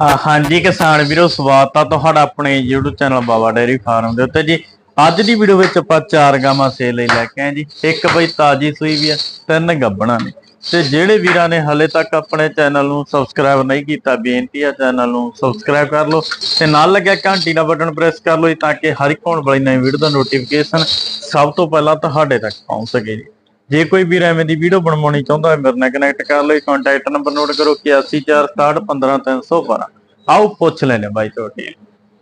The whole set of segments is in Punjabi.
ਹਾਂ ਹਾਂਜੀ ਕਿਸਾਨ ਵੀਰੋ, ਸਵਾਗਤ ਆ ਤੁਹਾਡਾ ਆਪਣੇ YouTube channel Baba dairy farm ਦੇ ਉੱਤੇ ਜੀ। ਅੱਜ ਦੀ ਵੀਡੀਓ ਵਿੱਚ ਆਪਾਂ ਚਾਰ ਗਾਵਾਂ ਸੇਲ ਲਈ ਲੈ ਕੇ ਆਏ ਜੀ। ਇੱਕ ਬਈ ਤਾਜੀ ਸੂਈ ਵੀ ਆ, ਤਿੰਨ ਗੱਬਣਾ ਨੇ। ਤੇ ਜਿਹੜੇ ਵੀਰਾਂ ਨੇ ਹਲੇ ਤੱਕ ਆਪਣੇ ਚੈਨਲ ਨੂੰ ਸਬਸਕ੍ਰਾਈਬ ਨਹੀਂ ਕੀਤਾ, ਬੇਨਤੀ ਆ ਚੈਨਲ ਨੂੰ ਸਬਸਕ੍ਰਾਈਬ ਕਰ ਲਓ। ਤੇ ਨਾਲ ਲੱਗਿਆ ਘੰਟੀ ਦਾ ਬਟਨ ਪ੍ਰੈਸ ਕਰ ਲਓ ਜੀ, ਤਾਂ ਕਿ ਹਰ ਇੱਕ ਹੋਣ ਵਾਲੀ ਨਵੀਂ ਵੀਡੀਓ ਦਾ ਨੋਟੀਫਿਕੇਸ਼ਨ ਸਭ ਤੋਂ ਪਹਿਲਾਂ ਤੁਹਾਡੇ ਤੱਕ ਪਹੁੰਚ ਸਕੇ ਜੀ। ਜੇ ਕੋਈ ਵੀਰ ਐਵੇਂ ਦੀ ਵੀਡੀਓ ਬਣਵਾਉਣੀ ਚਾਹੁੰਦਾ ਹੈ ਮੇਰੇ ਨਾਲ ਕਨੈਕਟ ਕਰ ਲਓ ਕੰਟੈਕਟ ਨੰਬਰ ਨੋਟ ਕਰੋ 8146615312 ਆਓ ਪੁੱਛ ਲੈਨੇ ਬਾਈ ਤੁਹਾਡੇ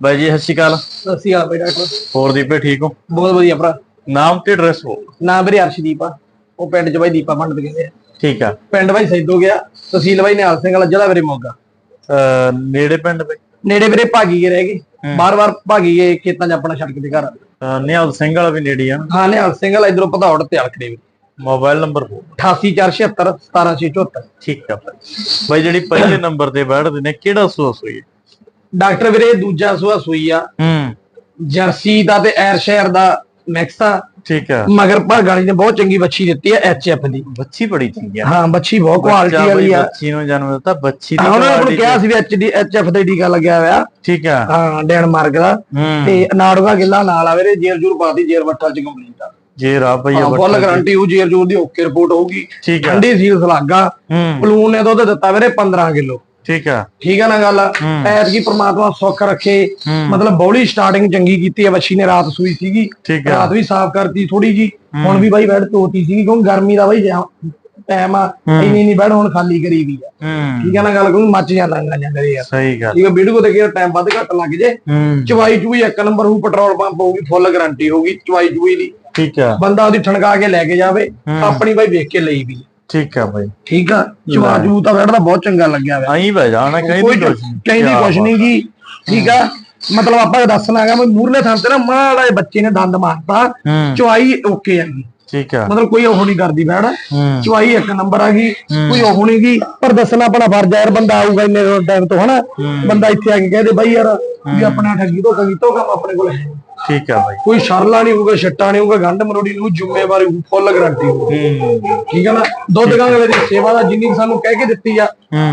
ਬਾਈ ਜੀ ਸਤਿ ਸ਼੍ਰੀ ਅਕਾਲ। ਸਤਿ ਸ਼੍ਰੀ ਅਕਾਲ ਬਈ ਡਾਕਟਰ। ਹੋਰ ਦੀਪੇ ਠੀਕ ਹੋ? ਬਹੁਤ ਵਧੀਆ ਭਰਾ। ਨਾਮ ਤੇ ਐਡਰੈਸ ਹੋ ਨਾਮ ਵੀਰੇ ਅਰਸ਼ਦੀਪ ਆ। ਉਹ ਪਿੰਡ ਚ ਬਾਈ ਦੀਪਾ ਮੰਡ ਕਹਿੰਦੇ ਆ। ਠੀਕ ਆ। ਪਿੰਡ ਬਾਈ ਸੈਦੋ ਗਿਆ ਤਹਿਸੀਲ ਬਾਈ ਨਿਹਾਲ ਸਿੰਘ ਵਾਲਾ ਜ਼ਿਲ੍ਹਾ ਵੀਰੇ ਮੋਗਾ। ਨੇੜੇ ਪਿੰਡ ਬਈ? ਨੇੜੇ ਵੀਰੇ ਭਾਗੀ ਗਏ ਰਹਿ ਗਏ। ਬਾਰ-ਬਾਰ ਭਾਗੀ ਗਏ ਖੇਤਾਂ 'ਚ ਆਪਣਾ ਛੱਡ ਕੇ ਘਰ ਨਿਹਾਲ ਸਿੰਘ ਵਾਲਾ ਵੀ ਨੇੜੇ ਆ। ਹਾਂ ਨਿਹਾਲ ਸਿੰਘ ਵਾਲਾ ਇਧਰੋਂ ਭਦੌੜ ਤੇ ਅਲਖੜੇ ਵੀ ਮੋਬਾਈਲ ਨੰਬਰ ਹੋ 88476 17674 ਠੀਕ ਆ ਬਾਈ ਜਿਹੜੀ ਪਹਿਲੇ ਨੰਬਰ ਤੇ ਬੈਠਦੇ ਨੇ ਕਿਹੜਾ ਸੋਸ ਹੋਈ ਡਾਕਟਰ ਵੀਰੇ ਦੂਜਾ ਸੂਆ ਸੂਈ ਆ। ਹੂੰ। ਜਰਸੀ ਦਾ ਤੇ ਐਰ ਸ਼ਹਿਰ ਦਾ ਮਿਕਸ ਆ। ਠੀਕ ਆ। ਮਗਰ ਭਾਗਾਲੀ ਨੇ ਬਹੁਤ ਚੰਗੀ ਬੱਚੀ ਦਿੱਤੀ ਆ ਐਫ ਦੀ। ਬੱਚੀ ਬੜੀ ਚੰਗੀ ਆ। ਹਾਂ ਬੱਚੀ ਬਹੁਤ ਕੁਆਲਿਟੀ ਬੱਚਾ ਵਾਲੀ ਆ। ਬੱਚੀ ਨੂੰ ਜਨਮ ਦਿੱਤਾ ਬੱਚੀ ਦੀ ਹਾਂ, ਉਹਨਾਂ ਨੇ ਕਿਹਾ ਸੀ ਵੀ ਐਚਡੀ ਐਚਐਫ ਦਾ ਟੀਕਾ ਲੱਗਿਆ ਹੋਇਆ। ਠੀਕ ਆ। ਹਾਂ ਡੈਨਮਾਰਕ ਦਾ। ਹੂੰ। ਤੇ ਨਾੜੂਗਾ ਗਿੱਲਾ ਨਾਲ ਆਵੇ ਜੇਰ ਜੂਰ ਪਾਤੀ ਜੇਰ ਵੱਟਲ ਚ ਕੰਪਲੀਟ ਆ। ਜੇ ਰਾ ਭਈਆ ਫੁੱਲ ਗਾਰੰਟੀ ਉਹ ਜੇਰ ਜੂਰ ਦੀ ਓਕੇ ਰਿਪੋਰਟ ਹੋਊਗੀ। ਆ। ਠੰਡੀ ਸੀਲ ਸਲਾਗਾ। ਪਲੂਨ ਨੇ ਦੁੱਧ ਦਿੱਤਾ ਵੀਰੇ 15 ਕਿਲੋ। ਠੀਕ ਆ। ਠੀਕ ਹੈ ਨਾ ਗੱਲ। ਐਤ ਕੀ ਪ੍ਰਮਾਤਮਾ ਸੁੱਖ ਰੱਖੇ। ਮਤਲਬ ਬੌਲੀ ਸਟਾਰਟਿੰਗ ਚੰਗੀ ਕੀਤੀ ਹੈ ਬੱਚੀ ਨੇ ਰਾਤ ਸੂਈ ਸੀਗੀ। ਆ। ਰਾਤ ਵੀ ਸਾਫ਼ ਕਰਤੀ ਥੋੜੀ ਜੀ। ਹੁਣ ਵੀ ਬਾਈ ਬੈਡ ਤੋਤੀ ਸੀਗੀ ਕਿਉਂਕਿ ਗਰਮੀ ਦਾ ਬਾਈ ਟਾਈਮ ਆ। ਇੰਨੀ ਨਹੀਂ ਬੈਡ ਹੁਣ ਖਾਲੀ ਕਰੀ ਵੀ ਆ। ਠੀਕ ਹੈ ਨਾ ਗੱਲ? ਕਿਉਂਕਿ ਮੱਚ ਜਾਂਦਾ ਗਾਂ ਕਰੇ ਯਾਰ ਸਹੀ ਗੱਲ। ਠੀਕ ਹੈ ਵੀਡੀਓ ਤੇ ਟਾਈਮ ਵੱਧ ਘੱਟ ਲੱਗ ਜੇ। ਚਵਾਈ ਚੂਈ ਇੱਕ ਨੰਬਰ ਹੋਊ ਪੈਟਰੋਲ ਪੰਪ ਹੋਊਗੀ ਫੁੱਲ ਗਾਰੰਟੀ ਹੋਊਗੀ। ਚਵਾਈ ਚੂਈ ਦੀ। ਠੀਕ ਆ ਬੰਦਾ ਉਹਦੀ ਠਣਕਾ ਕੇ ਲੈ ਕੇ ਜਾਵੇ ਆਪਣੀ ਬਾਈ ਵੇਖ ਕੇ ਲਈ ਵੀ ਠੀਕ ਆ ਬਾਈ। ਠੀਕ ਆ? ਚੂ ਤਾਂ ਬੈਠਦਾ ਬਹੁਤ ਚੰਗਾ ਲੱਗਿਆ ਹੋਇਆ ਆਈ ਬਹਿ ਜਾਣਾ ਕੋਈ ਕਹਿੰਦੀ ਕੁਛ। ਕਹਿੰਦੀ ਕੁਛ ਨਹੀਂ ਗੀ ਠੀਕ ਆ? ਮਤਲਬ ਆਪਾਂ ਦੱਸਣਾ ਹੈਗਾ ਮੈਂ ਮੂਰਲੇ ਥਾਂ ਤੇ ਨਾ ਮਾੜਾ ਜਿਹਾ ਬੱਚੇ ਨੇ ਦੰਦ ਮਾਰਤਾ ਹੂੰ। ਚਵਾਈ ਓਕੇ ਹੈਗੀ ਠੀਕ ਆ। ਮਤਲਬ ਕੋਈ ਉਹ ਨਹੀਂ ਕਰਦੀ ਬੈੜ ਹੂੰ। ਚਵਾਈ ਇੱਕ ਨੰਬਰ ਆ ਗਈ ਕੋਈ ਉਹ ਨਹੀਂ ਗਈ ਪਰ ਦੱਸਣਾ ਆਪਣਾ ਫਰਜ਼ ਆ ਯਾਰ ਬੰਦਾ ਆਊਗਾ ਇੰਨੇ ਟਾਈਮ ਤੋਂ ਹਨਾ। ਬੰਦਾ ਇੱਥੇ ਆ ਕੇ ਕਹਦੇ ਬਾਈ ਯਾਰ ਵੀ ਆਪਣਾ ਠੱਗੀ ਤੋਂ ਠੱਗੀ ਤੋਂ ਕੰਮ ਆਪਣੇ ਕੋਲ। ਹੈ ਠੀਕ ਆ ਬਾਈ। ਕੋਈ ਸ਼ਰਲਾ ਨਹੀਂ ਹੋਊਗਾ ਛੱਟਾ ਨਹੀਂ ਹੋਊਗਾ ਗੰਢ ਮਰੋੜੀ ਨੂੰ ਜ਼ਿੰਮੇਵਾਰੀ ਫੁੱਲ ਗਾਰੰਟੀ ਹੋਊਗੀ ਹੂੰ। ਠੀਕ ਹੈ ਨਾ? ਦੁੱਧ ਗਾਂਗੇ ਦੀ ਸੇਵਾ ਦਾ ਜਿੰਨੀ ਸਾਨੂੰ ਕਹਿ ਕੇ ਦਿੱਤੀ ਆ।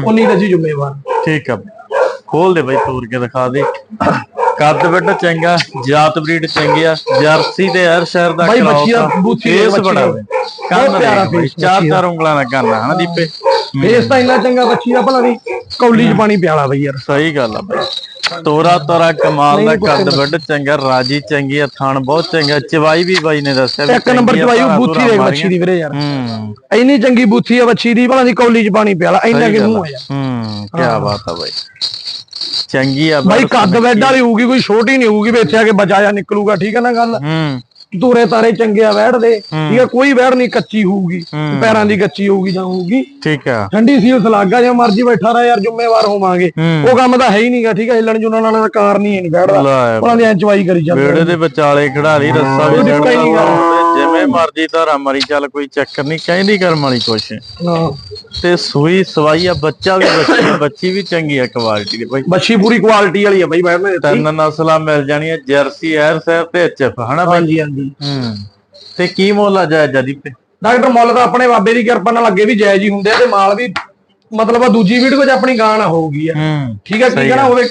ਉਨੀ ਤਾਂ ਅਸੀਂ ਜ਼ਿੰਮੇਵਾਰ। ਠੀਕ ਆ। ਖੋਲ ਦੇ ਬਾਈ ਤੋੜ ਕੇ ਦਿਖਾ ਦੇ। ਕੱਦ ਵੱਡਾ ਚੰਗਾ ਜਾਤ ਬਰੀਡ ਚੰਗੀ ਆ ਜਰਸੀ ਤੇ ਹਰ ਸ਼ਹਿਰ ਦਾ ਬਾਈ ਬੱਚੀ ਦਾ ਆ। ਬੂਥੀ ਦੇ ਬੱਚੀ ਬੜਾ ਦਾ। ਕੰਨ ਪਿਆਰਾ ਚਾਰ ਦਾ। ਚਾਰ ਉਂਗਲਾਂ ਦਾ ਕੰਨ ਆ ਹਨਾ ਦੀਪੇ? ਫੇਸ ਤਾਂ ਇੰਨਾ ਚੰਗਾ ਬੱਚੀ ਦਾ ਭਲਾ ਨਹੀਂ ਕੌਲੀ 'ਚ ਪਾਣੀ ਪਿਆਲਾ ਬਈ ਯਾਰ। ਸਹੀ ਗੱਲ ਆ ਬਾਈ। ਤੋਰਾ ਤੋਰਾ ਕਮਾਲ ਦਾ ਕੱਦ ਵੱਡ ਚੰਗਾ ਰਾਜੀ ਚੰਗੀ ਆ ਥਣ ਬਹੁਤ ਚੰਗਾ ਚਵਾਈ ਵੀ ਬਾਈ ਨੇ ਦੱਸਿਆ ਇੱਕ ਨੰਬਰ ਚਵਾਈ ਬੂਥੀ ਭੂਰਾ ਦੇ ਮਾਰੀਆਂ। ਬੱਚੀ ਦੀ ਵੀਰੇ ਯਾਰ। ਇੰਨੀ ਚੰਗੀ ਬੂਥੀ ਆ ਬੱਚੀ ਦੀ ਭਲਾ ਦੀ ਕੌਲੀ 'ਚ ਪਾਣੀ ਪਿਆਲਾ ਇੰਨਾ ਕਿ ਮੂੰਹ ਆ। ਯਾਰ। ਹੂੰ ਕੀ ਬਾਤ ਆ ਬਾਈ। ਚੰਗੀ ਆ ਬਾਈ ਕੱਦ ਬੈੱਡ ਵਾਲੀ ਹੋਊਗੀ ਕੋਈ ਛੋਟੀ ਨਹੀਂ ਹੋਊਗੀ ਵੀ ਇੱਥੇ ਆ ਕੇ ਬਚਾਇਆ ਨਿਕਲੂਗਾ ਠੀਕ ਹੈ ਨਾ ਗੱਲ? ਹੂੰ। ਦੂਰੇ ਤਾਰੇ ਚੰਗੇ ਆ ਬੈਠ ਦੇ ਠੀਕ ਹੈ ਕੋਈ ਬੈਠ ਨਹੀਂ ਕੱਚੀ ਹੋਊਗੀ ਪੈਰਾਂ ਦੀ ਕੱਚੀ ਹੋਊਗੀ ਜਾਂ ਹੋਊਗੀ। ਠੀਕ ਆ। ਠੰਡੀ ਸੀਲ ਸਲਾਗਾ ਜਾਂ ਮਰਜ਼ੀ ਬੈਠਾ ਰਹਾ ਯਾਰ ਜ਼ਿੰਮੇਵਾਰ ਹੋਵਾਂਗੇ। ਹੂੰ। ਉਹ ਕੰਮ ਤਾਂ ਹੈ ਹੀ ਨਹੀਂਗਾ ਠੀਕ ਹੈ ਹਿੱਲਣ ਜੁਲਣ ਵਾਲਾ ਕਾਰ ਨਹੀਂ ਨਹੀਂ ਬੈਠਦਾ। ਲੈ ਉਹਨਾਂ ਦੀ ਐਂਚਵਾਈ ਕਰੀ ਜਾਂਦੇ ਬੇੜੇ ਦੇ ਵਿਚਾਲੇ ਖਿਡਾਰੀ ਰੱਸਾ ਵੀ ਜੜਦਾ ਜਿਵੇਂ ਮਰਜ਼ੀ ਧਾਰਾ ਮਾਰੀ ਚੱਲ ਕੋਈ ਚੱਕਰ ਨਹੀਂ ਕਹਿੰਦੀ ਕਰਮ ਵਾਲੀ ਕੁਛ। ਤੇ ਸੂਈ ਸਵਾਈ ਆ ਬੱਚਾ ਵੀ ਬੱਚੀ ਬੱਚੀ ਵੀ ਚੰਗੀ ਆ ਕੁਆਲਿਟੀ ਦੀ ਬਾਈ। ਬੱਚੀ ਪੂਰੀ ਕੁਆਲਿਟੀ ਵਾਲੀ ਆ ਬਾਈ ਬੈਠਨੇ ਦਿੱਤੀ ਤਿੰਨ ਨਸਲਾਂ ਮਿਲ ਜਾਣੀਆਂ ਜਰਸੀ ਐਰ ਸੈਰ ਤੇ ਐਚਐਫ ਹਨਾ ਬਾਈ? ਹਾਂਜੀ ਹਾਂਜੀ। ਹੂੰ। ਤੇ ਕੀ ਮੁੱਲ ਆ ਜਾਇਜ਼ ਜਦੀ ਤੇ ਡਾਕਟਰ ਮੁੱਲ ਤਾਂ ਆਪਣੇ ਬਾਬੇ ਦੀ ਕਿਰਪਾ ਨਾਲ ਅੱਗੇ ਵੀ ਜਾਇਜ਼ ਹੀ ਹੁੰਦੇ ਆ ਤੇ ਮਾਲ ਵੀ ਮਤਲਬ ਆ ਦੂਜੀ ਵੀਡੀਓ 'ਚ ਆਪਣੀ ਗਾਣ ਹੋਊਗੀ ਆ। ਹੂੰ ਠੀਕ ਹੈ ਕੀ ਕਹਣਾ ਹੋਵੇ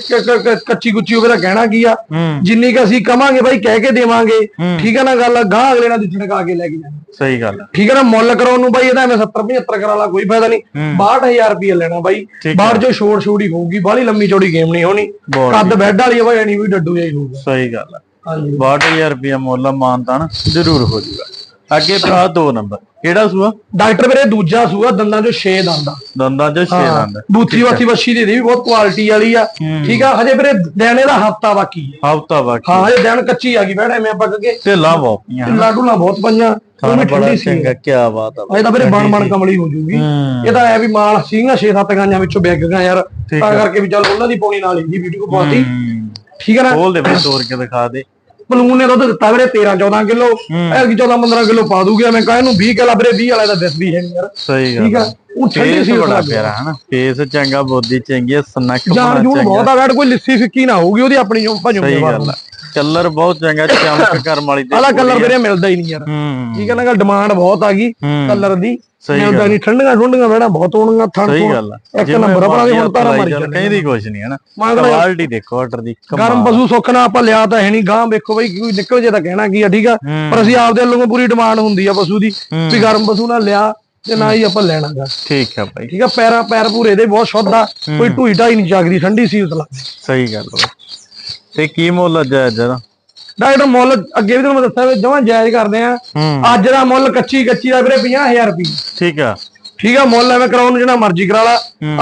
ਕੱਚੀ ਗੁੱਚੀ ਹੋਵੇ ਤਾਂ ਕਹਿਣਾ ਕੀ ਆ? ਜਿੰਨੀ ਕ ਅਸੀਂ ਕਵਾਂਗੇ ਬਾਈ ਕਹਿ ਕੇ ਦੇਵਾਂਗੇ। ਠੀਕ ਹੈ ਨਾ ਗੱਲ ਗਾਂ ਅਗਲੇ ਨਾਲ ਦਿਛੜਕਾ ਕੇ ਲੈ ਕੇ ਜਾਣਾ। ਸਹੀ ਗੱਲ। ਠੀਕ ਹੈ ਨਾ ਮੁੱਲ ਕਰਾਉਣ ਨੂੰ ਬਾਈ ਇਹਦਾ ਐਵੇਂ 70 75 ਕਰਾ ਲਾ ਕੋਈ ਫਾਇਦਾ ਨਹੀਂ। 62000 ਰੁਪਏ ਲੈਣਾ ਬਾਈ। ਬਾਹਰ ਜੋ ਛੋੜ ਛੋੜੀ ਹੋਊਗੀ ਬਾਹਲੀ ਲੰਮੀ ਚੌੜੀ ਗੇਮ ਨਹੀਂ ਹੋਣੀ। ਕੱਦ ਬੈੱਡ ਵਾਲੀ ਆ ਬਾਈ ਐਨੀ ਵੀ ਡੱਡੂ ਹੀ ਹੋਊਗਾ। ਸਹੀ ਗੱਲ ਆ। ਹਾਂਜੀ। 62000 ਰੁਪਇਆ ਮੁੱਲ ਮਾਨਤਾਨ ਜ਼ਰੂਰ ਹੋ ਜਾਊਗਾ ਅੱਗੇ ਭਰਾ ਦੋ ਨੰਬਰ ਕਿਹੜਾ ਸੂਆ? ਡਾਕਟਰ ਵੀਰੇ ਦੂਜਾ ਸੂਆ ਦੰਦਾਂ ਚੋਂ 6 ਦੰਦ ਆ। ਦੰਦਾਂ ਚ 6 ਦੰਦ। ਬੂਥੀ ਵਾਥੀ ਬੱਛੀ ਦੀ ਵੀ ਬਹੁਤ ਕੁਆਲਿਟੀ ਵਾਲੀ ਆ। ਠੀਕ ਆ ਹਜੇ ਵੀਰੇ ਦੇਣੇ ਦਾ ਹਫਤਾ ਬਾਕੀ ਹੈ ਹਫਤਾ ਬਾਕੀ। ਹਾਂ ਹਜੇ ਦਿਨ ਕੱਚੀ ਆ ਗਈ ਬੈਠੇ ਮੈਂ ਪੱਕ ਕੇ ਢਿੱਲਾਂ ਬਹੁਤੀਆਂ ਲਾਡੂ ਨਾ ਬਹੁਤ ਪਈਆਂ ਉਹ ਵੀ ਠੰਡੀ ਸੀ। ਕੀ ਬਾਤ ਆ ਅਜੇ ਤਾਂ ਵੀਰੇ ਬਣ ਬਣ ਕਮਲੀ ਹੋ ਜੂਗੀ। ਇਹ ਤਾਂ ਐ ਵੀ ਮਾਲ ਸੀਗਾ 6-7 ਗਾਂਆਂ ਵਿੱਚੋਂ ਵਿਕ ਗਿਆ ਯਾਰ। ਤਾਂ ਕਰਕੇ ਵੀ ਚੱਲ ਉਹਨਾਂ ਦੀ ਪੌਣੀ ਨਾਲ ਹੀ ਦੀ ਵੀਡੀਓ ਪਾਤੀ। ਠੀਕ ਹੈ ਨਾ? ਖੋਲ ਦੇ ਬਈ ਤੋੜ ਕੇ ਦਿਖਾ ਦੇ। ਬਲੂਨ ਨੇ ਦੁੱਧ ਦਿੱਤਾ ਵੀਰੇ 13-14 ਕਿਲੋ ਐਰ ਕੀ 14-15 ਕਿਲੋ ਪਾ ਦੂਗੇ ਮੈਂ ਕਹਾਂ ਇਹਨੂੰ 20 ਕਿਲੋ ਵੀਰੇ 20 ਵਾਲਾ ਦਾ ਦਿਸ ਵੀ ਹੈ ਯਾਰ। ਸਹੀ ਠੀਕ ਗੱਲ ਆ। ਉਹ ਠੰਡੀ ਸੀ ਬੜਾ ਪਿਆਰਾ ਹਨਾ? ਫੇਸ ਚੰਗਾ ਬੋਦੀ ਚੰਗੀ ਜੂਨ ਚੰਗਾ। ਬਹੁਤ ਆ ਵੈਟ ਕੋਈ ਲਿੱਸੀ ਫਿੱਕੀ ਨਾ ਹੋਊਗੀ ਉਹਦੀ ਆਪਣੀ ਜੋ ਭਜੂਗੇ ਸਹੀ ਗੱਲ ਆ। ਕਲਰ ਬਹੁਤ ਚੰਗਾ ਚਮਕ ਕਰਮ ਵਾਲੀ ਤੇ ਆਲਾ ਕਲਰ ਵੀਰੇ ਮਿਲਦਾ ਹੀ ਨਹੀਂ ਯਾਰ। ਹੂੰ। ਠੀਕ ਹੈ ਨਾ ਗੱਲ ਡਿਮਾਂਡ ਬਹੁਤ ਆ ਗਈ ਹੂੰ। ਕਲਰ ਦੀ। ਸਹੀ ਮਿਲਦਾ ਨਹੀਂ ਠੰਡੀਆਂ ਠੰਡੀਆਂ ਵੇੜਾ ਬਹੁਤ ਹੋਣਗੀਆਂ ਥਣ ਸਹੀ ਤੋਂ ਗੱਲ ਇੱਕ ਨੰਬਰ ਆ ਭਰਾ ਦੀ ਹੁਣ ਤਾਰਾ ਮਾਰੀ ਚੱਲ ਕਹਿੰਦੀ ਕੁਛ ਨਹੀਂ ਹਨਾ? ਕੁਆਲਿਟੀ ਦੇਖੋ ਆਰਡਰ ਦੀ ਗਰਮ। ਪਸ਼ੂ ਸੁੱਖ ਨਾਲ ਆਪਾਂ ਲਿਆ ਤਾਂ ਹੈ ਨਹੀਂ ਗਾਂ ਵੇਖੋ ਬਈ ਕੋਈ ਨਿਕਲ ਜੇ ਤਾਂ ਕਹਿਣਾ ਕੀ ਆ ਠੀਕ ਆ? ਹੂੰ। ਪਰ ਅਸੀਂ ਆਪਦੇ ਵੱਲੋਂ ਪੂਰੀ ਡਿਮਾਂਡ ਹੁੰਦੀ ਆ ਪਸ਼ੂ ਦੀ ਹੂੰ। ਵੀ ਗਰਮ ਪਸ਼ੂ ਨਾਲ ਲਿਆ ਤੇ ਨਾ ਹੀ ਆਪਾਂ ਲੈਣਾਗਾ ਠੀਕ ਆ ਬਾਈ। ਠੀਕ ਆ ਪੈਰਾਂ ਪੈਰ ਪੂਰੇ ਦੇ ਬਹੁਤ ਸ਼ੁੱਧ ਆ ਕੋਈ ਢੂਈ ਢਾਈ ਨਹੀਂ ਜਾਗਦੀ ਠੰਡੀ ਸੀ ਉਸ ਲੱਗਦੀ ਸਹੀ ਗੱਲ ਬਾਈ। ਤੇ ਕੀ ਮੁੱਲ ਅੱਜ ਜਰਾ ਡਾਕਟਰ ਮੁੱਲ ਅੱਗੇ ਵੀ ਤੁਹਾਨੂੰ ਮੈਂ ਦੱਸਿਆ ਵੀ ਜਮਾਂ ਜਾਇਜ਼ ਕਰਦੇ ਆ। ਅੱਜ ਦਾ ਮੁੱਲ ਕੱਚੀ ਕੱਚੀ ਦਾ ਵੀਰੇ 50000 ਰੁਪਏ ਠੀਕ ਆ। ਠੀਕ ਆ ਮੁੱਲ ਐਵੇਂ ਕਰਾਉਣ ਨੂੰ ਜਿਹੜਾ ਮਰਜ਼ੀ ਕਰਾ ਲਾ।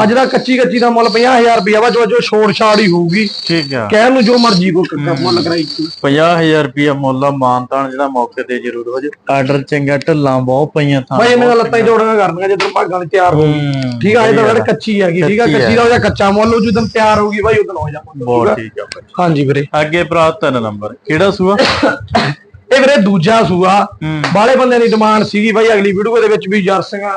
ਅੱਜ ਦਾ ਕੱਚੀ ਕੱਚੀ ਦਾ ਮੁੱਲ 50000 ਰੁਪਏ ਵਾ ਜੋ ਜੋ ਛੋੜ ਛਾੜ ਹੀ ਹੋਊਗੀ। ਠੀਕ ਆ। ਕਹਿਣ ਨੂੰ ਜੋ ਮਰਜ਼ੀ ਕੋ ਮੁੱਲ ਕਰਾਈ 50000 ਰੁਪਿਆ ਮੁੱਲ ਆ ਮਾਨਤਾਨ ਜਿਹੜਾ ਮੌਕੇ ਤੇ ਜ਼ਰੂਰ ਹੋ ਜੇ। ਆਰਡਰ ਚੰਗਾ ਢੱਲਾਂ ਬਹੁਤ ਪਈਆਂ ਥਾਂ ਬਾਈ ਇਹਨਾਂ ਲੱਤਾਂ ਹੀ ਜੋੜੀਆਂ ਕਰਨੀਆਂ ਜਦੋਂ ਭਾਗਾਂ ਦੀ ਤਿਆਰ ਹੋ ਗਈ ਹੂੰ, ਠੀਕ ਆ ਇਹ ਤਾਂ ਵੀਰੇ ਕੱਚੀ ਹੈਗੀ ਠੀਕ ਆ ਕੱਚੀ ਦਾ ਉਹਦਾ ਕੱਚਾ ਮੁੱਲ ਉਹ ਜਦੋਂ ਤਿਆਰ ਹੋਊਗੀ ਬਾਈ ਉਦੋਂ ਹੋ ਜਾ ਬਹੁਤ ਠੀਕ ਆ ਬਾਈ। ਹਾਂਜੀ ਵੀਰੇ। ਅੱਗੇ ਭਰਾ ਤਿੰਨ ਨੰਬਰ। ਕਿਹੜਾ ਸੂਆ? ਇਹ ਵੀਰੇ ਦੂਜਾ ਸੂਆ। ਹੂੰ। ਬਾਲੇ ਬੰਦੇ ਦੀ ਡਿਮਾਂਡ ਸੀਗੀ ਬਾਈ ਅਗਲੀ ਵੀਡੀਓ ਦੇ ਵਿੱਚ ਵੀ ਜਰਸੀਆਂ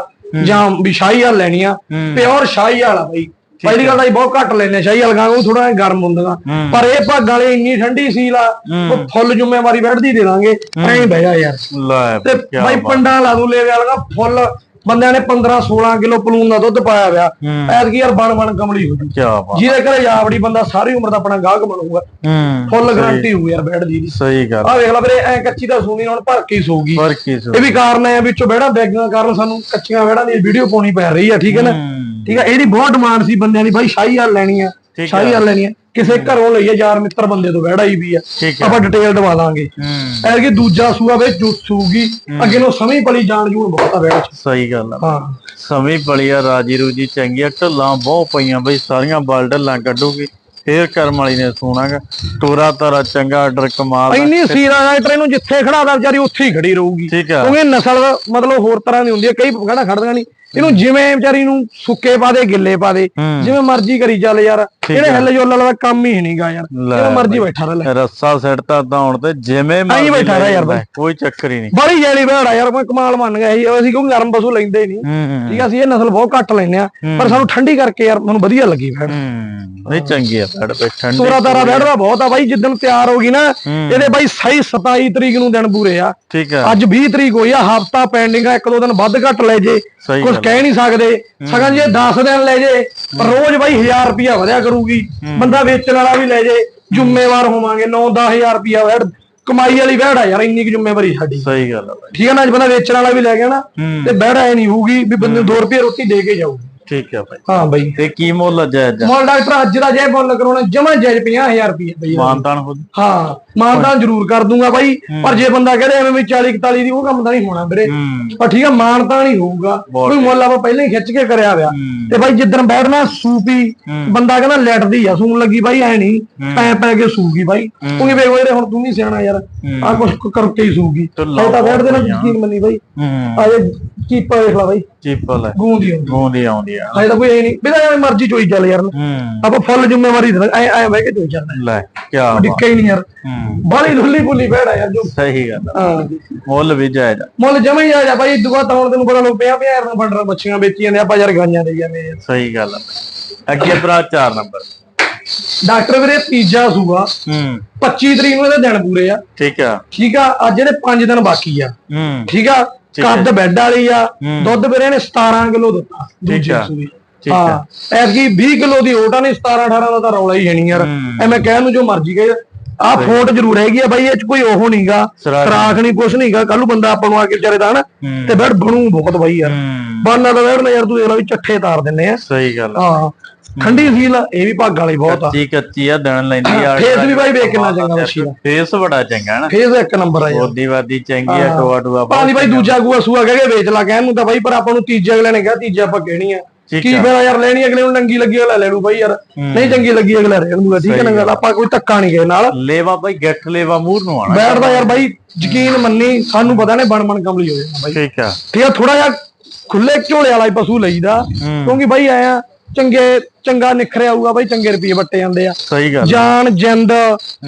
ਜਾਂ ਵੀ ਸ਼ਾਹੀ ਹਾਲ ਲੈਣੀਆਂ ਹੂੰ। ਪਿਓਰ ਸ਼ਾਹੀ ਹਾਲ ਆ ਬਾਈ। ਪਹਿਲੀ ਗੱਲ ਤਾਂ ਅਸੀਂ ਬਹੁਤ ਘੱਟ ਲੈਨੇ ਸ਼ਾਹੀ ਹਾਲ ਗਾਂ ਉਹ ਥੋੜਾ ਗਰਮ ਹੁੰਦੀਆਂ ਹੂੰ। ਪਰ ਇਹ ਭਾਗਾਂ ਵਾਲੇ ਇੰਨੀ ਠੰਡੀ ਸੀਲ ਆ ਉਹ ਫੁੱਲ ਜ਼ਿੰਮੇਵਾਰੀ ਬੈਠਦੀ ਦੇ ਦਾਂਗੇ ਐਂ ਬਹਿ ਜਾ ਯਾਰ। ਲੈ ਤੇ ਬਾਈ ਪੰਡਾ ਲਾ ਦੂ ਲੈਵੇ ਵਾਲਾ ਫੁੱਲ ਬੰਦਿਆਂ ਨੇ 15 16 ਕਿਲੋ ਪਲੂਨ ਦਾ ਦੁੱਧ ਪਾਇਆ ਹੋਇਆ। ਹੂੰ। ਐਤਕੀ ਯਾਰ ਬਣ ਬਣ ਕਮਲੀ ਹੋ ਜੂ ਕੀ ਬਾਤ। ਜਿਹਦੇ ਘਰੇ ਜਾਵੜੀ ਬੰਦਾ ਸਾਰੀ ਉਮਰ ਦਾ ਆਪਣਾ ਗਾਹਕ ਬਣੂਗਾ। ਹੂੰ ਫੁੱਲ ਗਾਰੰਟੀ ਹੋਊ ਯਾਰ ਬੈਠ ਦੀ। ਸਹੀ ਗੱਲ। ਆ ਵੇਖ ਲੈ ਵੀਰੇ ਐ ਕੱਚੀ ਤਾਂ ਸੂਣੀ ਹੁਣ ਭਰ ਕੇ ਹੀ ਸੂਗੀ ਪਰ ਕੀ ਸੂ ਇਹ ਵੀ ਕਾਰਨ ਹੈ ਵਿੱਚੋਂ ਬਹਿੜਾ ਬੈਗਾਂ ਕਾਰਨ ਸਾਨੂੰ ਕੱਚੀਆਂ ਬਹਿੜਾਂ ਦੀ ਵੀਡੀਓ ਪਾਉਣੀ ਪੈ ਰਹੀ ਆ ਠੀਕ ਹੈ ਨਾ? ਹੂੰ, ਠੀਕ ਹੈ ਇਹਦੀ ਬਹੁਤ ਡਿਮਾਂਡ ਸੀ ਬੰਦਿਆਂ ਦੀ। ਬਾਈ ਸ਼ਾਹੀ ਹਾਲ ਲੈਣੀ ਆ। ਸ਼ਾਹੀ ਹਾਲ ਲੈਣੀ ਆ। ਕਿਸੇ ਘਰੋਂ ਲਈ ਆ ਯਾਰ ਮਿੱਤਰ ਬੰਦੇ ਤੋਂ ਬਹਿੜਾ ਹੀ ਵੀ ਆ। ਆਪਾਂ ਡਿਟੇਲ ਦਵਾ ਦਾਂਗੇ। ਐਰ ਕਿ ਦੂਜਾ ਸੂਆ ਵਿੱਚ ਜੋ ਸੂਗੀ। ਅੱਗੇ ਨੂੰ ਸਮੇਂ ਪਲੀ ਜਾਣ ਜੂਣ ਬਹੁਤ ਆ ਬਹਿੜਾ ਚ। ਸਹੀ ਗੱਲ ਆ। ਹਾਂ। ਸਮੀ ਪਲੀਆ ਰਾਜੀ ਰੂਜੀ ਚੰਗੀ ਆ ਢੱਲਾਂ ਬਹੁਤ ਪਈਆਂ ਬਈ ਸਾਰੀਆਂ ਬਲ ਢੱਲਾਂ ਕੱਢੂਗੀ। ਫੇਰ ਕਰਮ ਵਾਲੀ ਨੇ ਸੋਣਾਗਾ। ਤੋਰਾ ਤਾਰਾ ਚੰਗਾ ਆਰਡਰ ਕਮਾਲ। ਇੰਨੀ ਸੀਰਾ ਰਾਈਟਰ ਇਹਨੂੰ ਜਿੱਥੇ ਖੜਾਦਾ ਵਿਚਾਰੀ ਉੱਥੇ ਹੀ ਖੜੀ ਰਹੂਗੀ। ਆ। ਕਿਉਂਕਿ ਨਸਲ ਮਤਲਬ ਹੋਰ ਤਰ੍ਹਾਂ ਦੀ ਹੁੰਦੀ ਹੈ ਕਈ ਖੜਾ ਖੜਦੀਆਂ ਨਹੀਂ। ਇਹਨੂੰ ਜਿਵੇਂ ਵਿਚਾਰੀ ਨੂੰ ਸੁੱਕੇ ਪਾ ਦੇ ਗਿੱਲੇ ਪਾ ਦੇ। ਜਿਵੇਂ ਮਰਜ਼ੀ ਕਰੀ ਚੱਲ ਯਾਰ। ਇਹਨੇ ਹਿੱਲ ਜੁੱਲ ਵਾਲਾ ਕੰਮ ਹੀ ਨਹੀਂਗਾ ਯਾਰ। ਜਿਵੇਂ ਮਰਜ਼ੀ ਬੈਠਾ ਰਹਿ ਲੈ। ਰੱਸਾ ਸਿੱਟਤਾ ਦੌਣ ਤੇ ਜਿਵੇਂ ਮਰਜ਼ੀ ਬੈਠਾ ਰਿਹਾ ਯਾਰ ਕੋਈ ਚੱਕਰ ਹੀ ਨਹੀਂ। ਬੜੀ ਜੈਲੀ ਭੈੜਾ ਯਾਰ ਮੈਂ ਕਮਾਲ ਮੰਨ ਗਿਆ ਸੀ। ਅਸੀਂ ਕਿਉਂ ਗਰਮ ਪਸ਼ੂ ਲੈਂਦੇ ਹੀ ਨਹੀਂ ਠੀਕ ਆ ਅਸੀਂ ਇਹ ਨਸਲ ਬਹੁਤ ਘੱਟ ਲੈਂਦੇ ਆ। ਪਰ ਸਾਨੂੰ ਠੰਡੀ ਕਰਕੇ ਯਾਰ ਮੈਨੂੰ ਵਧੀਆ ਲੱਗੀ ਹੂੰ ਨਹੀਂ ਚੰਗੀ ਆ ਫੜ ਪੇ ਠੰਡੀ ਤੋਰਾ ਤਾਰਾ ਬੈਠਦਾ ਬਹੁਤ ਆ ਬਾਈ ਜਿੱਦਣ ਤਿਆਰ ਹੋ ਗਈ ਨਾ ਇਹਦੇ ਬਾਈ ਸਹੀ 27 ਤਰੀਕ ਨੂੰ ਦਿਨ ਪੂਰੇ ਆ। ਠੀਕ ਆ। ਅੱਜ 20 ਤਰੀਕ ਹੋਈ ਆ ਹਫਤਾ ਪੈਂਡਿੰਗ ਆ ਇੱਕ ਦੋ ਦਿਨ ਵੱਧ ਘੱਟ ਲੈ ਜੇ। ਕੁਝ ਕਹਿ ਨਹੀਂ ਸਕਦੇ। ਸਗਨ ਜੇ 10 ਦਿਨ ਲੈ ਜੇ ਪਰ ਰੋਜ਼ ਬਾਈ 1000 ਰੁਪਿਆ ਵਧਿਆ ਕਰੂਗੀ। ਬੰਦਾ ਵੇਚਣ ਵਾਲਾ ਵੀ ਲੈ ਜੇ ਜ਼ਿੰਮੇਵਾਰ ਹੋਵਾਂਗੇ। 9-10000 ਰੁਪਿਆ ਵੈੜ ਕਮਾਈ ਵਾਲੀ ਵੈੜ ਆ ਯਾਰ ਇੰਨੀ ਕੁ ਜ਼ਿੰਮੇਵਾਰੀ ਸਾਡੀ। ਸਹੀ ਗੱਲ ਆ ਬਾਈ। ਠੀਕ ਹੈ ਨਾ ਅੱਜ ਬੰਦਾ ਵੇਚਣ ਵਾਲਾ ਵੀ ਲੈ ਗਿਆ ਨਾ ਤੇ ਬਹਿੜਾ ਐ ਨਹੀਂ ਹੋਊਗੀ ਵੀ ਬੰਦੇ ਨੂੰ 2 ਰੁਪਏ ਰੋਟੀ ਦੇ ਕੇ ਜਾਊਗੀ। ਠੀਕ ਆ ਬਾਈ। ਹਾਂ ਬਾਈ। ਤੇ ਕੀ ਮੁੱਲ ਅੱਜ ਅੱਜ ਮੋਲ ਡਾਕਟਰ ਅੱਜ ਦਾ ਜੇ ਮੁੱਲ ਕਰਾਉਣਾ ਜਮਾ ਜਾਇਜ਼ 50000 ਰੁਪਏ ਬਈ ਮਾਨਤਾਨ ਹੋ ਹਾਂ ਮਾਨਦਾਨ ਜ਼ਰੂਰ ਕਰ ਦੂੰਗਾ ਬਾਈ। ਪਰ ਜੇ ਬੰਦਾ ਕਹਦੇ ਐਵੇਂ ਵੀ 40 41 ਦੀ ਉਹ ਕੰਮ ਤਾਂ ਨਹੀਂ ਹੋਣਾ ਵੀਰੇ। ਹੂੰ। ਪਰ ਠੀਕ ਆ ਮਾਨਦਾਨ ਹੀ ਹੋਊਗਾ। ਬਹੁਤ ਕੋਈ ਮੁੱਲ ਆਪਾਂ ਪਹਿਲਾਂ ਹੀ ਖਿੱਚ ਕੇ ਕਰਿਆ ਹੋਇਆ। ਹੂੰ। ਤੇ ਬਾਈ ਜਿੱਦਣ ਬੈਠਣਾ ਸੂਪੀ ਬੰਦਾ ਕਹਿੰਦਾ ਲੈਟਦੀ ਆ ਸੂਣ ਲੱਗੀ ਬਾਈ ਐ ਨਹੀਂ। ਪੈ ਪੈ ਕੇ ਸੂਗੀ ਬਾਈ। ਕਿਉਂਕਿ ਵੇਖ ਵੀਰੇ ਹੁਣ ਤੂੰ ਨਹੀਂ ਸਿਆਣਾ ਯਾਰ ਆ ਕੁਛ ਕਰਕੇ ਹੀ ਸੂਗੀ। ਐ ਤਾਂ ਬਹੁਤ ਬੈਠਦੇ ਨਾ ਪਈਆਂ। ਯਕੀਨ ਮੰਨੀ ਬਾਈ। ਹੂੰ। ਆ ਜੇ ਕੀਪਾ ਵੇਖ ਲਾ ਬਾਈ। ਚੀਪਲ ਹੈ ਗੂੰਦੀ ਆਉਂਦੀ। ਗੋਂਦੀ ਆਉਂਦੀ ਆ ਐ ਤਾਂ ਕੋਈ ਐ ਨਹੀਂ। ਤਾਂ ਐਵੇਂ ਮਰਜ਼ੀ ਚੋਈ ਚੱਲ ਯਾਰ। ਆਪਾਂ ਫੁੱਲ ਜ਼ਿੰਮੇਵਾਰੀ ਦੇ ਐ ਐ ਬਹਿ ਕੇ ਚੋਈ ਚੱਲਦਾ ਲੈ ਕੀ ਬਾਤ ਡਿੱਕਾ ਹੀ ਨਹੀਂ ਯਾਰ। ਬਾਲੀ ਲੁੱਲੀ ਪੁੱਲੀ ਬੈੜਾ ਯਾਰ ਜੋ। ਸਹੀ ਗੱਲ। ਆ ਹਾਂ। ਮੁੱਲ ਵੀ ਜਾਇਜ਼ ਮੁੱਲ ਜਮਾ ਹੀ ਆ ਜਾ ਬਾਈ ਦੁਆ ਤਾਂ ਹੁਣ ਤੈਨੂੰ ਪਤਾ ਲੋਕ 50 50 ਰੁਪਏ ਫੰਡਰ ਬੱਚੀਆਂ ਵੇਚੀ ਜਾਂਦੇ ਆਪਾਂ ਯਾਰ ਗਾਈਆਂ ਦੇ ਜਾਂਦੇ ਆ। ਸਹੀ ਗੱਲ ਆ। ਅੱਗੇ ਭਰਾ 4 ਨੰਬਰ। ਡਾਕਟਰ ਵੀਰੇ ਤੀਜਾ ਸੂਆ। ਹੂੰ। 25 ਤਰੀਕ ਨੂੰ ਇਹਦੇ ਦਿਨ ਪੂਰੇ ਆ। ਠੀਕ ਆ। ਠੀਕ ਆ? ਅੱਜ ਇਹਦੇ 5 ਦਿਨ ਬਾਕੀ ਆ। ਹੂੰ। ਠੀਕ ਆ? ਕੱਦ ਬੈੱਡ ਵਾਲੀ ਆ। ਦੁੱਧ ਵੀਰੇ ਨੇ 17 ਕਿਲੋ ਦਿੱਤਾ ਆ, ਠੀਕ ਆ। ਹਾਂ ਐਤਕੀ 20 ਕਿਲੋ ਦੀ ਓਟਾ ਨਹੀਂ 17 18 ਦਾ ਤਾਂ ਰੌਲਾ ਹੀ ਹੈ ਨਹੀਂ ਯਾਰ। ਐਵੇਂ ਕਹਿਣ ਨੂੰ ਜੋ ਮਰਜ਼ੀ ਕਹੇ। ਆ ਫੋਟ ਜ਼ਰੂਰ ਹੈਗੀ ਆ ਬਾਈ ਇਹ ਚ ਕੋਈ ਉਹ ਨਹੀਂਗਾ ਸਰਾਖ ਨਹੀਂ। ਕੁਛ ਨਹੀਂਗਾ। ਕੱਲ ਨੂੰ ਬੰਦਾ ਆਪਾਂ ਨੂੰ ਆ ਕੇ ਵਿਚਾਰੇ ਦਾ ਹਨਾ। ਤੇ ਬੈਡ ਬਣੂ ਬਹੁਤ ਬਾਈ ਯਾਰ। ਬਾਨਾ ਦਾ ਬੈਡ ਨਾ ਯਾਰ ਤੂੰ ਇਹਦਾ ਵੀ ਚੱਠੇ ਤਾਰ ਦਿੰਨੇ ਆ। ਸਹੀ ਗੱਲ ਹਾਂ। ਠੰਡੀ ਸੀਲ ਆ, ਇਹ ਵੀ ਭਾਗ ਵਾਲੀ ਬਹੁਤ ਆ। ਕੱਚੀ ਕੱਚੀ ਆ ਦਿਨ ਲੈਂਦੀ ਆ ਫੇਸ ਵੀ ਬਾਈ ਵੇਖ ਕਿੰਨਾ ਚੰਗਾ ਮੱਛੀ ਦਾ ਫੇਸ ਬੜਾ ਚੰਗਾ ਨਾ। ਫੇਸ ਇੱਕ ਨੰਬਰ ਆ ਯਾਰ। ਬੋਦੀ ਵਾਦੀ ਚੰਗੀ ਆ ਟੋਆ ਟੋਆ ਭਾਵੇਂ ਬਾਈ ਦੂਜਾ ਗੂਆ ਸੂਆ ਕਹਿ ਕੇ ਵੇਚ ਲਾ ਕਹਿਣ ਨੂੰ ਤਾਂ ਬਾਈ ਪਰ ਆਪਾਂ ਨੂੰ ਤੀਜੇ ਅਗਲੇ ਨੇ ਕਿਹਾ ਤੀਜਾ ਆਪਾਂ ਕਹਿਣੀ ਆ। ਕੀ ਫਾਇਦਾ ਯਾਰ ਲੈਣੀ ਅਗਲੇ ਨੂੰ ਨੰਗੀ ਲੱਗੀ ਅਗਲਾ ਲੈ ਲੂ ਬਾਈ ਯਾਰ। ਨਹੀਂ ਚੰਗੀ ਲੱਗੀ ਅਗਲਾ ਰਹਿ ਲੂਗਾ ਠੀਕ ਹੈ ਨਾ ਗੱਲ ਆਪਾਂ ਕੋਈ ਧੱਕਾ ਨਹੀਂ ਗਏ ਨਾਲ। ਲੇਵਾ ਬਾਈ ਗੱਠ ਲੇਵਾ ਮੂਰ ਨੂੰ ਆਣਾ ਬੈਠਦਾ ਯਾਰ ਬਾਈ ਯਕੀਨ ਮੰਨੀ ਸਾਨੂੰ ਪਤਾ ਨੇ ਬਣ ਬਣ ਕਮਲੀ ਹੋ ਜਾਣਾ ਬਾਈ ਠੀਕ ਆ। ਠੀਕ ਆ ਥੋੜਾ ਜਿਹਾ ਖੁੱਲੇ ਝੋਲੇ ਵਾਲਾ ਹੀ ਪਸ਼ੂ ਲਈਦਾ। ਕਿਉਂਕਿ ਬਾਈ ਆਇਆ ਚੰਗੇ ਚੰਗਾ ਨਿਖਰਿਆ ਆਊਗਾ ਬਾਈ ਚੰਗੇ ਰੁਪਏ ਵੱਟੇ ਜਾਂਦੇ ਆ। ਸਹੀ ਗੱਲ। ਜਾਨ ਜਿੰਦ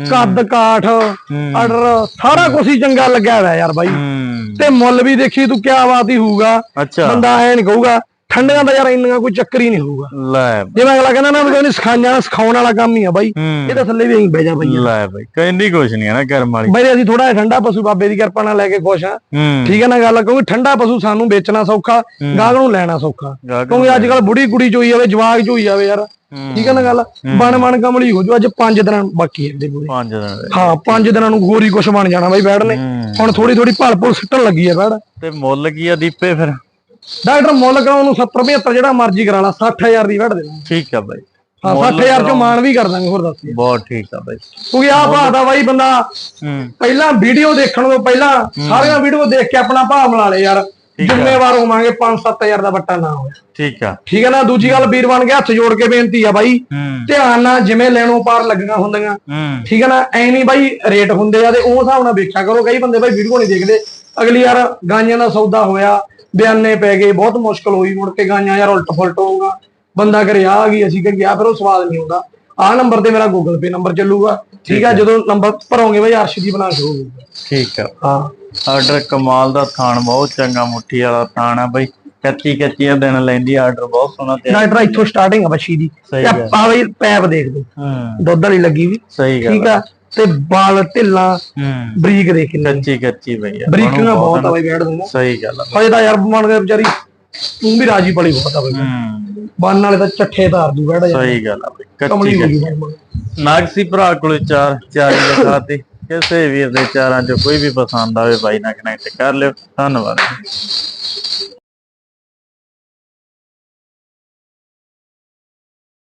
ਕੱਦ ਕਾਠ ਆਰਡਰ ਸਾਰਾ ਕੁਝ ਹੀ ਚੰਗਾ ਲੱਗਿਆ ਹੋਇਆ ਯਾਰ ਬਾਈ। ਤੇ ਮੁੱਲ ਵੀ ਦੇਖੀ ਤੂੰ ਕਿਆ ਬਾਤ ਹੀ ਹੋਊਗਾ। ਬੰਦਾ ਐ ਨਹੀਂ ਕਹੂਗਾ ਠੰਡੀਆਂ ਦਾ ਯਾਰ ਇੰਨਾ ਕੋਈ ਚੱਕਰ ਹੀ ਨਹੀਂ ਹੋਊਗਾ। ਲੈ ਜਿਵੇਂ ਅਗਲਾ ਕਹਿੰਦਾ ਨਾ ਵੀ ਸਿਖਾਈਆਂ ਸਿਖਾਉਣ ਵਾਲਾ ਕੰਮ ਹੀ ਆ ਬਾਈ ਇਹ ਤਾਂ ਥੱਲੇ ਵੀ ਐਂ ਬਹਿ ਜਾ ਬਈ ਲੈ ਬਈ ਕਹਿੰਦੀ ਕੁਛ ਨਹੀਂ ਹੈ ਨਾ ਕਰਮ ਵਾਲੀ। ਬਾਈ ਅਸੀਂ ਥੋੜਾ ਠੰਡਾ ਪਸ਼ੂ ਬਾਬੇ ਦੀ ਕਿਰਪਾ ਨਾਲ ਲੈ ਕੇ ਖੁਸ਼ ਆ ਠੀਕ ਹੈ ਨਾ ਗੱਲ ਕਿਉਂਕਿ ਠੰਡਾ ਪਸ਼ੂ ਸਾਨੂੰ ਵੇਚਣਾ ਸੌਖਾ ਗਾਹਕ ਨੂੰ ਲੈਣਾ ਸੌਖਾ। ਕਿਉਂਕਿ ਅੱਜ ਕੱਲ ਬੁੜੀ ਕੁੜੀ ਚੋਈ ਜਾਵੇ ਜਵਾਕ ਚੋਈ ਜਾਵੇ ਯਾਰ। ਠੀਕ ਹੈ ਨਾ ਗੱਲ ਬਣ ਬਣ ਕਮਲੀ ਹੋ ਜੂ ਅੱਜ 5 ਦਿਨਾਂ ਬਾਕੀ ਹੈ ਦੇ ਪੂਰੇ। ਪੰਜ ਦਿਨ ਦੇ। ਹਾਂ 5 ਦਿਨਾਂ ਨੂੰ ਗੋਰੀ ਕੁਛ ਬਣ ਜਾਣਾ ਬਾਈ ਬੈੜ ਨੇ। ਹੁਣ ਥੋੜੀ ਥੋੜੀ ਭਲ ਭੁਲ ਸਿੱਟਣ ਲੱਗੀ ਹੈ ਬੈੜ ਤੇ ਮੁੱਲ ਕੀ ਆ ਦੀਪੇ ਫਿਰ? ਡਾਕਟਰ ਮੁੱਲ ਕਰਾਉਣ ਨੂੰ 70 75 ਜਿਹੜਾ ਮਰਜ਼ੀ ਕਰਾ ਲਾ 60000 ਦੀ ਵੜ ਦੇ। ਠੀਕ ਆ ਬਾਈ। ਹਾਂ 60000 ਚੋਂ ਮਾਨ ਵੀ ਕਰ ਦਾਂਗੇ ਹੋਰ ਦੱਸ ਯਾਰ। ਬਹੁਤ ਠੀਕ ਆ ਬਾਈ। ਕਿਉਂਕਿ ਆਹ ਭਾਅ ਦਾ ਬਾਈ ਬੰਦਾ ਹੂੰ। ਪਹਿਲਾਂ ਵੀਡੀਓ ਦੇਖਣ ਤੋਂ ਪਹਿਲਾਂ ਸਾਰੀਆਂ ਵੀਡੀਓ ਦੇਖ ਕੇ ਆਪਣਾ ਭਾਅ ਮਿਲਾ ਲੇ ਯਾਰ। ਜ਼ਿੰਮੇਵਾਰ ਹੋਵਾਂਗੇ 5-7000 ਦਾ ਬੱਟਾ ਨਾ ਹੋਇਆ ਠੀਕ ਆ। ਠੀਕ ਹੈ ਨਾ ਦੂਜੀ ਗੱਲ ਵੀਰ ਬਣ ਕੇ ਹੱਥ ਜੋੜ ਕੇ ਬੇਨਤੀ ਆ ਬਾਈ। ਹੂੰ। ਧਿਆਨ ਨਾਲ ਜਿਵੇਂ ਲੈਣੋਂ ਪਾਰ ਲੱਗੀਆਂ ਹੁੰਦੀਆਂ। ਹੂੰ। ਠੀਕ ਹੈ ਨਾ ਐ ਨਹੀਂ ਬਾਈ ਰੇਟ ਹੁੰਦੇ ਆ ਤੇ ਉਹ ਹਿਸਾਬ ਨਾਲ ਵੇਖਿਆ ਕਰੋ। ਕਈ ਬੰਦੇ ਬਾਈ ਵੀਡੀਓ ਨਹੀਂ ਦੇਖਦੇ। ਅਗਲੀ ਯਾਰ ਗਾਈਆਂ ਦਾ ਸੌਦਾ ਹੋਇਆ ਬਿਆਨੇ ਪੈ ਗਏ ਬਹੁਤ ਮੁਸ਼ਕਲ ਹੋਈ ਮੁੜ ਕੇ ਗਾਈਆਂ ਯਾਰ ਉਲਟ ਫੁਲਟ ਹੋਊਗਾ। ਬੰਦਾ ਕਰੇ ਆ ਆ ਗਈ ਅਸੀਂ ਕਿ ਗਿਆ ਫਿਰ ਉਹ ਸਵਾਦ ਨਹੀਂ ਆਉਂਦਾ। ਆਹ ਨੰਬਰ ਤੇ ਮੇਰਾ ਗੂਗਲ ਪੇ ਨੰਬਰ ਚੱਲੂਗਾ। ਠੀਕ ਆ ਜਦੋਂ ਨੰਬਰ ਭਰੋਗੇ ਬਾਈ ਅਰਸ਼ ਦੀ ਬਣਾ ਕੇ ਹੋਊਗਾ ਠੀਕ ਆ। ਹਾਂ। ਆਰਡਰ ਕਮਾਲ ਦਾ ਥਾਣ ਬਹੁਤ ਚੰਗਾ ਮੁੱਠੀ ਵਾਲਾ ਥਾਣ ਆ ਬਾਈ। ਕੱਚੀ ਕੱਚੀਆਂ ਦਿਨ ਲੈਂਦੀ ਆਰਡਰ ਬਹੁਤ ਸੋਹਣਾ ਤੇ ਡਾਕਟਰ ਇੱਥੋਂ ਸਟਾਰਟਿੰਗ ਆ ਬੱਚੀ ਦੀ। ਸਹੀ ਬਾਈ ਪੈਪ ਦੇਖ ਦੋ ਹੂੰ। ਦੁੱਧ ਵਾਲੀ ਲੱਗੀ ਵੀ। ਸਹੀ ਗੱਲ ਠੀਕ ਆ। ਤੇ ਬਾਲ ਢਿੱਲਾਂ। ਬਰੀਕ ਦੇਖ ਕਿੰਨੇ ਕੱਚੀ ਕੱਚੀ ਬਈ ਆ ਬਰੀਕਾਂ ਬਹੁਤ ਆ ਬਾਈ ਬੈਠ ਦਿੰਦਾ ਸਹੀ ਗੱਲ ਆ। ਹਜੇ ਤਾਂ ਯਾਰ ਬਣ ਗਿਆ ਵਿਚਾਰੀ ਤੂੰ ਵੀ ਰਾਜੀ ਪਲੀ ਬਹੁਤ ਆ ਬਾਈ। ਬੰਨ ਵਾਲੇ ਤਾਂ ਚੱਠੇ ਧਾਰ ਦੂ ਬੈਠ ਜਾ। ਸਹੀ ਗੱਲ ਆ ਬਈ। ਕੱਚੀ। ਨਾਗਸੀ ਭਰਾ ਕੋਲੇ ਚਾਰ ਚਾਰੀ ਲਿਖਾਤੀ ਕਿਸੇ ਵੀਰ ਦੇ ਚਾਰਾਂ ਚੋਂ ਕੋਈ ਵੀ ਪਸੰਦ ਆਵੇ ਬਾਈ ਨਾਲ ਕਨੈਕਟ ਕਰ ਲਿਓ। ਧੰਨਵਾਦ।